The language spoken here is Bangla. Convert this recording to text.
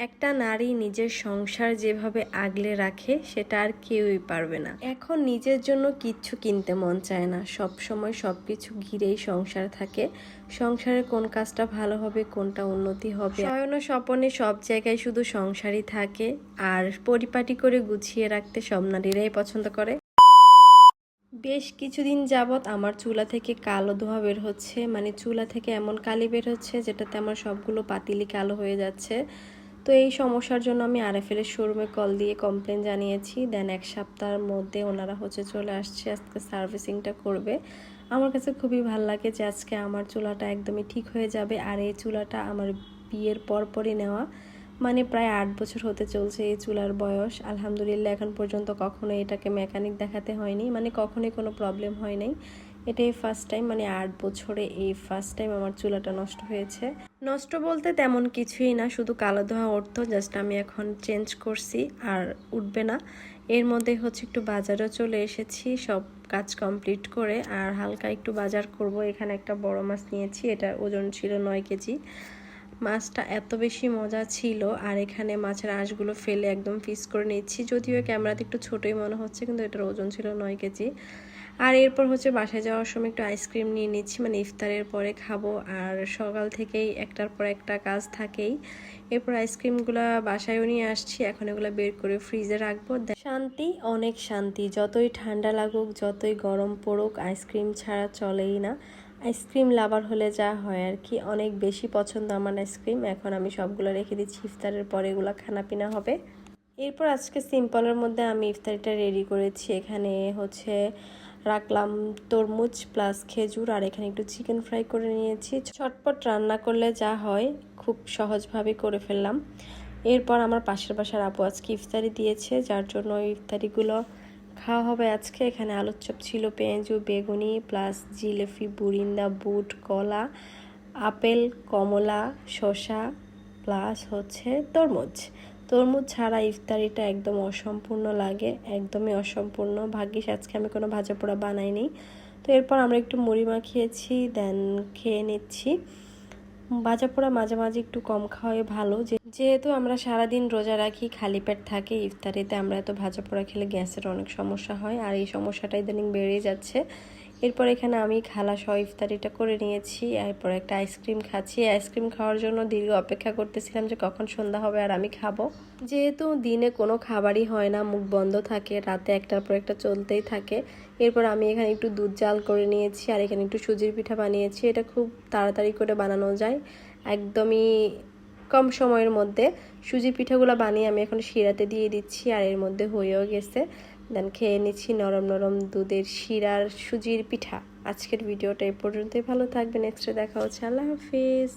একটা নারী নিজের সংসার যেভাবে আগলে রাখে, সেটা আর কেউই পারবে না। এখন নিজের জন্য কিচ্ছু কিনতে মন চায় না। সব সময় সব কিছু ঘিরেই সংসার থাকে। সংসারে কোন কাজটা ভালো হবে, কোনটা উন্নতি হবে। শয়ন স্বপনে সব জায়গায় শুধু সংসারই থাকে। আর পরিপাটি করে গুছিয়ে রাখতে সব নারীরাই পছন্দ করে। বেশ কিছুদিন যাবৎ আমার চুলা থেকে কালো ধোঁয়া বের হচ্ছে। মানে চুলা থেকে এমন কালি বের হচ্ছে, যেটাতে আমার সবগুলো পাতিলি কালো হয়ে যাচ্ছে। তো এই সমস্যার জন্য আমি আরএফএলের শোরুমে কল দিয়ে কমপ্লেন জানিয়েছি। দেন এক সপ্তাহের মধ্যে ওনারা হচ্ছে চলে আসছে, আজকে সার্ভিসিংটা করবে। আমার কাছে খুবই ভালো লাগে যে আজকে আমার চুলাটা একদমই ঠিক হয়ে যাবে আর এই চুলাটা আমার বিয়ের পরপরই নেওয়া। মানে প্রায় আট বছর হতে চলছে এই চুলার বয়স। আলহামদুলিল্লাহ, এখন পর্যন্ত কখনো এটাকে মেকানিক দেখাতে হয়নি। মানে কখনোই কোনো প্রবলেম হয় নাই। এটাই ফার্স্ট টাইম মানে আট বছরে এই ফার্স্ট টাইম আমার চুলাটা নষ্ট হয়েছে। নষ্ট বলতে তেমন কিছুই না, শুধু কালো ধোয়া উঠতো জাস্ট আমি এখন চেঞ্জ করছি আর উঠবে না। এর মধ্যে হচ্ছে একটু বাজারও চলে এসেছি, সব কাজ কমপ্লিট করে আর হালকা একটু বাজার করব। এখানে একটা বড় মাছ নিয়েছি, এটা ওজন ছিল নয় কেজি। মাছটা এত বেশি মজা ছিল আর এখানে মাছের আঁশগুলো ফেলে একদম ফিস করে নিচ্ছি, যদিও ক্যামেরাতে একটু ছোটোই মনে হচ্ছে, কিন্তু এটার ওজন ছিল নয় কেজি। আর এরপর হচ্ছে বাসায় যাওয়ার সময় একটু আইসক্রিম নিয়ে নিচ্ছি। মানে ইফতারের পরে খাব। আর সকাল থেকেই একটার পর একটা কাজ থাকেই। এরপর আইসক্রিমগুলো বাসায়ও নিয়ে আসছি। এখন এগুলো বের করে ফ্রিজে রাখব। শান্তি, অনেক শান্তি। যতই ঠান্ডা লাগুক, যতই গরম পড়ুক, আইসক্রিম ছাড়া চলেই না। আইসক্রিম লাভার হলে যা হয় আর কি। অনেক বেশি পছন্দ আমার আইসক্রিম। এখন আমি সবগুলো রেখে দিচ্ছি। ইফতারের পরে এগুলো খানাপিনা হবে। এরপর আজকে সিম্পলের মধ্যে আমি ইফতারিটা রেডি করেছি। এখানে হচ্ছে রাখলাম তরমুজ প্লাস খেজুর আর এখানে একটু চিকেন ফ্রাই করে নিয়েছি। ছটপট রান্না করলে যা হয়, খুব সহজভাবে করে ফেললাম। এরপর আমার পাশের বাসার আপু আজকে ইফতারি দিয়েছে, যার জন্য ইফতারিগুলো খাওয়া হবে আজকে। এখানে আলুর চপ ছিল পেঁয়াজু, বেগুনি প্লাস জিলেপি, বুরিন্দা, বুট, কলা, আপেল, কমলা, শসা প্লাস হচ্ছে তরমুজ। তরমুজ ছাড়া ইফতারিটা একদম অসম্পূর্ণ লাগে, একদমই অসম্পূর্ণ। ভাগ্যিস আজকে আমি কোনো ভাজা পোড়া বানাইনি। তো এরপর আমরা একটু মুড়ি মাখিয়েছি দেন খেয়ে নিচ্ছি। ভাজা পোড়া মাঝে মাঝে একটু কম খাওয়াই ভালো। যেহেতু আমরা সারাদিন রোজা রাখি, খালি পেট থাকে, ইফতারিতে আমরা এত ভাজা পোড়া খেলে গ্যাসের অনেক সমস্যা হয়, আর এই সমস্যাটা ইদানিং বেড়ে যাচ্ছে। এরপর এখানে আমি খালা সহ ইফতারিটা করে নিয়েছি, এরপর একটা আইসক্রিম খাচ্ছি। আইসক্রিম খাওয়ার জন্য দীর্ঘ অপেক্ষা করতেছিলাম যে কখন সন্ধ্যা হবে আর আমি খাব। যেহেতু দিনে কোনো খাবারই হয় না, মুখ বন্ধ থাকে, রাতে একটার পর একটা চলতেই থাকে। এরপর আমি এখানে একটু দুধ জাল করে নিয়েছি আর এখানে একটু সুজির পিঠা বানিয়েছি। এটা খুব তাড়াতাড়ি করে বানানো যায়, একদমই কম সময়ের মধ্যে। সুজি পিঠাগুলো বানিয়ে আমি এখন শিরাতে দিয়ে দিচ্ছি আর এর মধ্যে হয়েও গেছে। দেন খেয়ে নিচ্ছি নরম নরম দুধের শিরার সুজির পিঠা। আজকের ভিডিওটা এই পর্যন্তই। ভালো থাকবে নেক্সটে দেখা হচ্ছে। আল্লাহ হাফিজ।